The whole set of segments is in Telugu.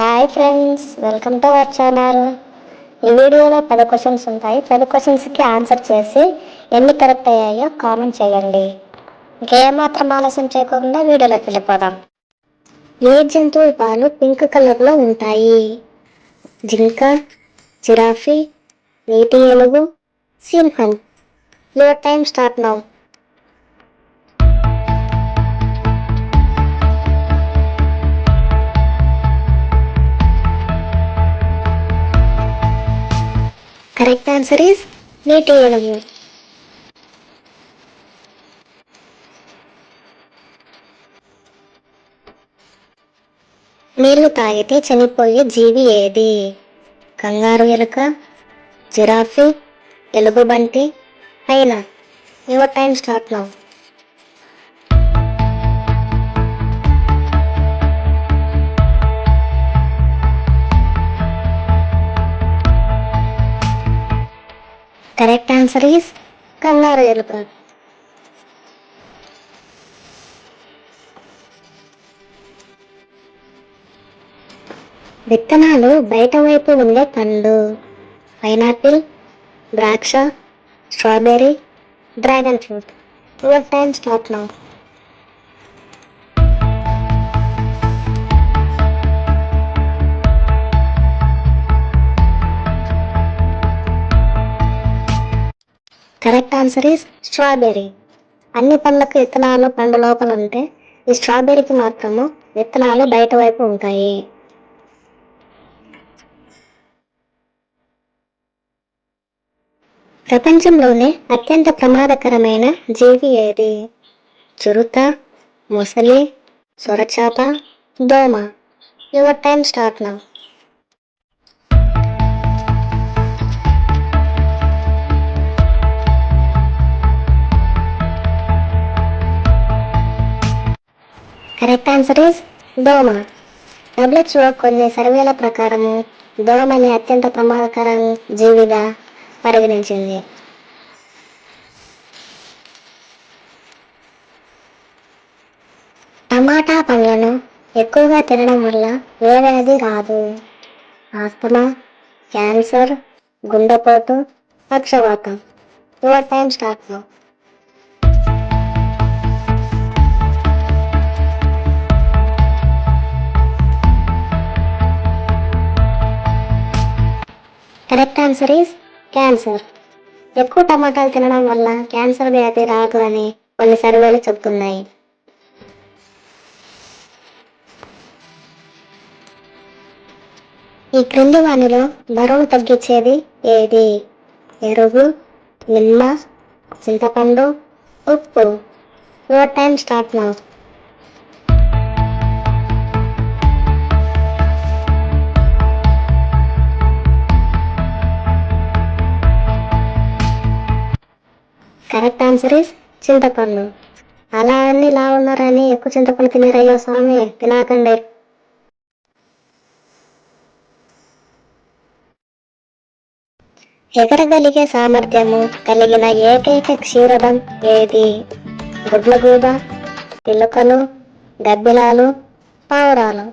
Hi friends welcome to our channel ఈ వీడియోలో పది క్వశ్చన్స్ ఉంటాయి. పది క్వశ్చన్స్కి ఆన్సర్ చేసి ఎన్ని కరెక్ట్ అయ్యాయో కామెంట్ చేయండి. ఇంకేమాత్రం ఆలస్యం చేయకుండా వీడియోలోకి వెళ్ళిపోదాం. ఏ జంతువు పాలు పింక్ కలర్లో ఉంటాయి? జింక జిరాఫీ నీటి ఏనుగు సింహన్ your time start now correct answer is నీటి ఏనుగు నీళ్ళు తాగితే చనిపోయే జీవి ఏది? కంగారు ఎలుక జిరాఫీ ఎలుగుబంటి అయినా your time start now correct answer is kangaroo ఎలుక విత్తనాలు బయట వైపు ఉండే పండ్లు పైనాపిల్ ద్రాక్ష strawberry dragon fruit. Your time start now correct answer is strawberry. అన్ని పండ్లకు విత్తనాలు పండు లోపల ఉంటే ఈ స్ట్రాబెర్రీకి మాత్రము విత్తనాలు బయట వైపు ఉంటాయి. ప్రపంచంలోనే అత్యంత ప్రమాదకరమైన జీవి ఏది? చురుత మొసలి సొరచాప దోమ. Your time start now. Correct answer is దోమ. డబ్ల్యూహెచ్ఓ కొన్ని సర్వేల ప్రకారం దోమని అత్యంత ప్రమాదకర జీవిగా పరిగణించింది. టమాటా పండ్లను ఎక్కువగా తినడం వల్ల ఏ వ్యాధి రాదు. ఆస్తమా క్యాన్సర్ గుండెపోటు పక్షవాతం your time start correct answer is cancer ఎక్కువ టమాటాలు తినడం వల్ల క్యాన్సర్ వ్యాధి రాదు అని కొన్ని సర్వేలు చెబుతున్నాయి. ఈ క్రింది వానిలో బరువు తగ్గించేది ఏది? ఎరువు నిమ్మ చింతపండు ఉప్పు. Your time start now correct answer is చింతపండు. అలా అన్ని ఇలా ఉన్నారని ఎక్కువ చింతపండు తినేరయ్యో స్వామి తినకండి. ఎగరగలిగే సామర్థ్యము కలిగిన ఏకైక క్షీరదం ఏది? గుడ్లగూబ పిల్లకలు గబ్బిలాలు పావురాలు.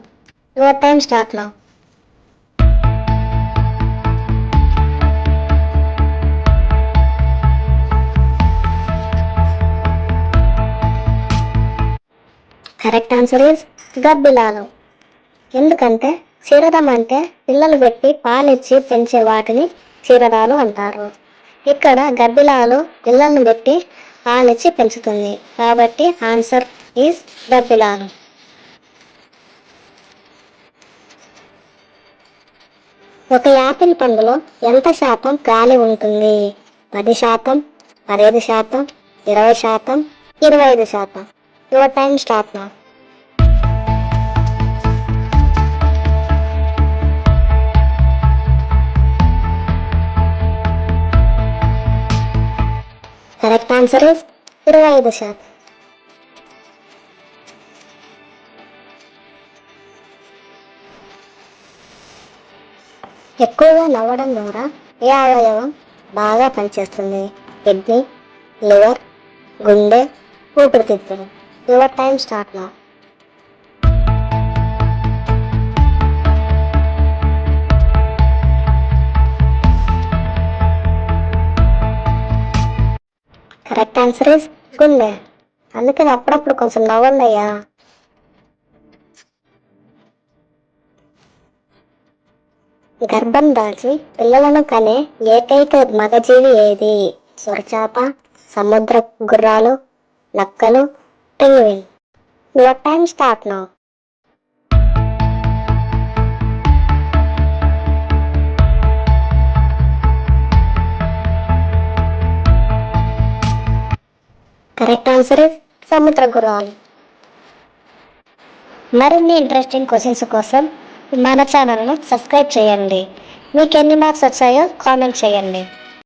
Your time start now. Correct answer is గబ్బిలాలు. ఎందుకంటే క్షీరదం అంటే పిల్లలు పెట్టి పాలిచ్చి పెంచే వాటిని క్షీరదాలు అంటారు. ఇక్కడ గబ్బిలాలు పిల్లలను పెట్టి పాలిచ్చి పెంచుతుంది. కాబట్టి ఆన్సర్ ఈస్ గబ్బిలాలు. ఒక యాపిల్ పండులో ఎంత శాతం గాలి ఉంటుంది? పది శాతం పదిహేను శాతం ఇరవై శాతం ఇరవై ఐదు శాతం. Your time start now correct answer is ఇరవై ఐదు శాతం ఎక్కువగా నవ్వడం ద్వారా ఏ అవయవం బాగా పనిచేస్తుంది? కిడ్నీ లివర్ గుండె ఊపిరితిత్తులు. Your time start now. Answer is గుండె. అందుకని అప్పుడప్పుడు కొంచెం నవ్వండి గర్భం దాల్చి పిల్లలను కనే ఏకైక మగజీవి ఏది? సొరచాప సముద్ర గుర్రాలు నక్కలు penguin. Your time start now correct answer సముద్ర గుర్రాలు మరిన్ని ఇంట్రెస్టింగ్ క్వశ్చన్స్ కోసం మన ఛానల్ను సబ్స్క్రైబ్ చేయండి. మీకు ఎన్ని మార్క్స్ వచ్చాయో కామెంట్ చేయండి.